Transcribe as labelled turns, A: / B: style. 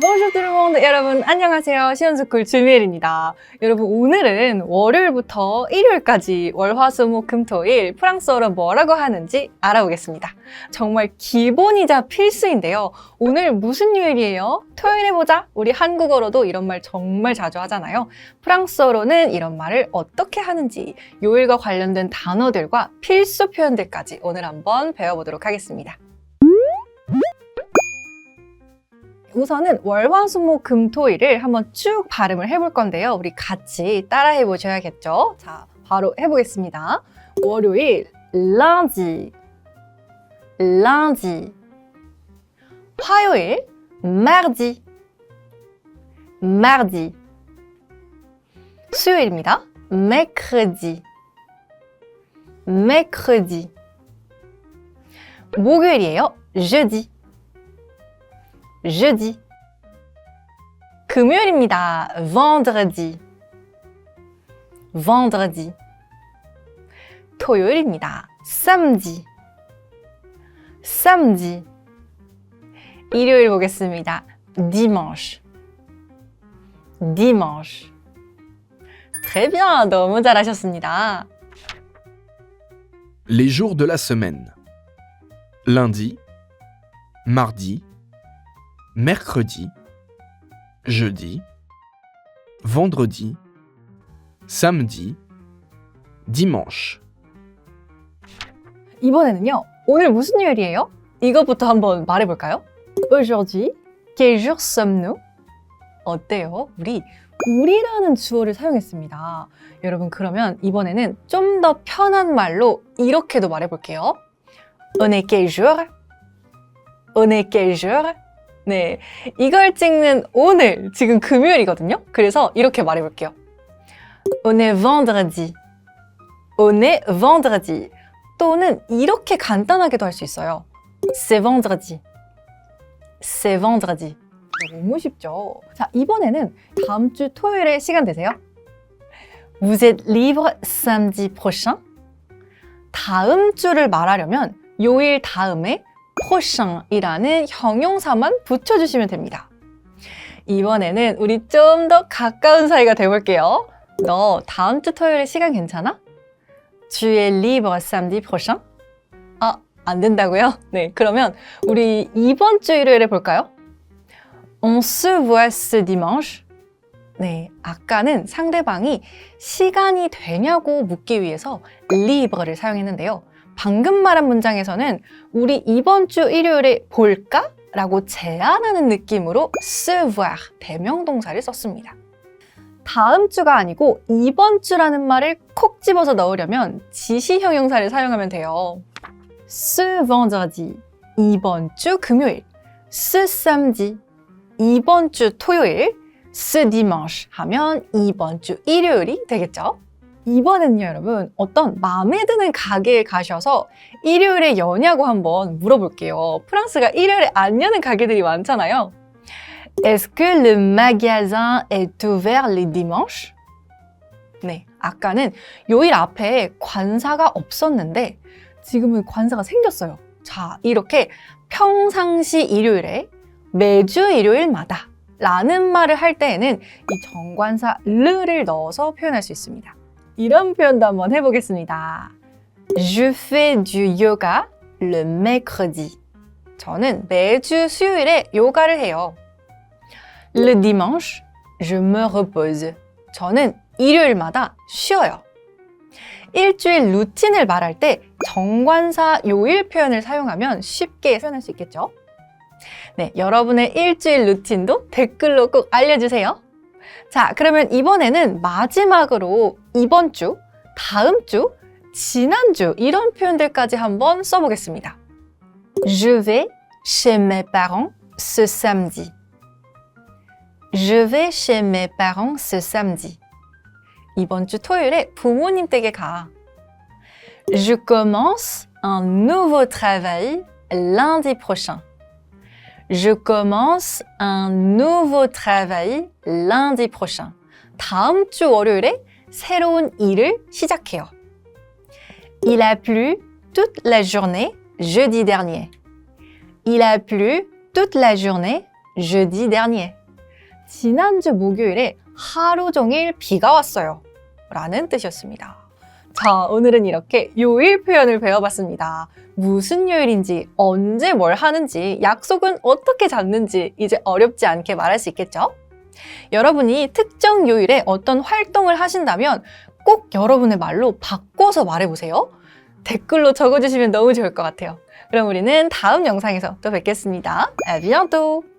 A: Bonjour tout le monde! 여러분 안녕하세요. 시연스쿨 주미엘입니다. 여러분 오늘은 월요일부터 일요일까지 월화수목금토일 프랑스어로 뭐라고 하는지 알아보겠습니다. 정말 기본이자 필수인데요. 오늘 무슨 요일이에요? 토요일 해보자. 우리 한국어로도 이런 말 정말 자주 하잖아요. 프랑스어로는 이런 말을 어떻게 하는지 요일과 관련된 단어들과 필수 표현들까지 오늘 한번 배워보도록 하겠습니다. 우선은 월화수목 금토일을 한번 쭉 발음을 해볼 건데요. 우리 같이 따라해 보셔야겠죠. 자, 바로 해보겠습니다. 월요일 lundi, lundi. 화요일 mardi, mardi. 수요일입니다. mercredi, mercredi. 목요일이에요. jeudi. jeudi. 금요일입니다. vendredi. vendredi. 토요일입니다. samedi. samedi. 일요일 보겠습니다. dimanche. dimanche. Très bien. 너무 잘하셨습니다.
B: Les jours de la semaine. Lundi, mardi, mercredi, jeudi, vendredi, samedi, dimanche.
A: 이번에는요. 오늘 무슨 요일이에요? 이것부터 한번 말해볼까요? Aujourd'hui, quel jour sommes-nous? 어때요? 우리 우리라는 주어를 사용했습니다. 여러분 그러면 이번에는 좀 더 편한 말로 이렇게도 말해볼게요. On est quel jour? On est quel jour? 네, 이걸 찍는 오늘 지금 금요일이거든요. 그래서 이렇게 말해볼게요. On est vendredi. On est vendredi. 또는 이렇게 간단하게도 할 수 있어요. C'est vendredi. C'est vendredi. 너무 쉽죠? 자, 이번에는 다음 주 토요일에 시간 되세요? Vous êtes libre samedi prochain? 다음 주를 말하려면 요일 다음에 prochain이라는 형용사만 붙여주시면 됩니다. 이번에는 우리 좀 더 가까운 사이가 돼볼게요. 너 다음 주 토요일에 시간 괜찮아? Tu es libre samedi? 아, 안 된다고요? 네, 그러면 우리 이번 주 일요일에 볼까요? On se voit ce dimanche? 네, 아까는 상대방이 시간이 되냐고 묻기 위해서 libre를 사용했는데요. 방금 말한 문장에서는 우리 이번 주 일요일에 볼까? 라고 제안하는 느낌으로 se voir 대명동사를 썼습니다. 다음 주가 아니고 이번 주라는 말을 콕 집어서 넣으려면 지시 형용사를 사용하면 돼요. ce vendredi 이번 주 금요일, ce samedi 이번 주 토요일, ce dimanche 하면 이번 주 일요일이 되겠죠. 이번에는요, 여러분, 어떤 마음에 드는 가게에 가셔서 일요일에 여냐고 한번 물어볼게요. 프랑스가 일요일에 안 여는 가게들이 많잖아요. Est-ce que le magasin est ouvert les dimanches? 네, 아까는 요일 앞에 관사가 없었는데 지금은 관사가 생겼어요. 자, 이렇게 평상시 일요일에 매주 일요일마다 라는 말을 할 때에는 이 정관사 르를 넣어서 표현할 수 있습니다. 이런 표현도 한번 해보겠습니다. Je fais du yoga le mercredi. 저는 매주 수요일에 요가를 해요. Le dimanche, je me repose. 저는 일요일마다 쉬어요. 일주일 루틴을 말할 때 정관사 요일 표현을 사용하면 쉽게 표현할 수 있겠죠? 네, 여러분의 일주일 루틴도 댓글로 꼭 알려주세요. 자, 그러면 이번에는 마지막으로 이번 주, 다음 주, 지난주 이런 표현들까지 한번 써보겠습니다. Je vais chez mes parents ce samedi. Je vais chez mes parents ce samedi. 이번 주 토요일에 부모님 댁에 가. Je commence un nouveau travail lundi prochain. Je commence un nouveau travail lundi prochain. 다음 주 월요일에 새로운 일을 시작해요. Il a plu toute la journée jeudi dernier. Il a plu toute la journée jeudi dernier. 지난주 목요일에 하루 종일 비가 왔어요. 라는 뜻이었습니다. 자, 오늘은 이렇게 요일 표현을 배워봤습니다. 무슨 요일인지, 언제 뭘 하는지, 약속은 어떻게 잡는지 이제 어렵지 않게 말할 수 있겠죠? 여러분이 특정 요일에 어떤 활동을 하신다면 꼭 여러분의 말로 바꿔서 말해보세요. 댓글로 적어주시면 너무 좋을 것 같아요. 그럼 우리는 다음 영상에서 또 뵙겠습니다. À bientôt!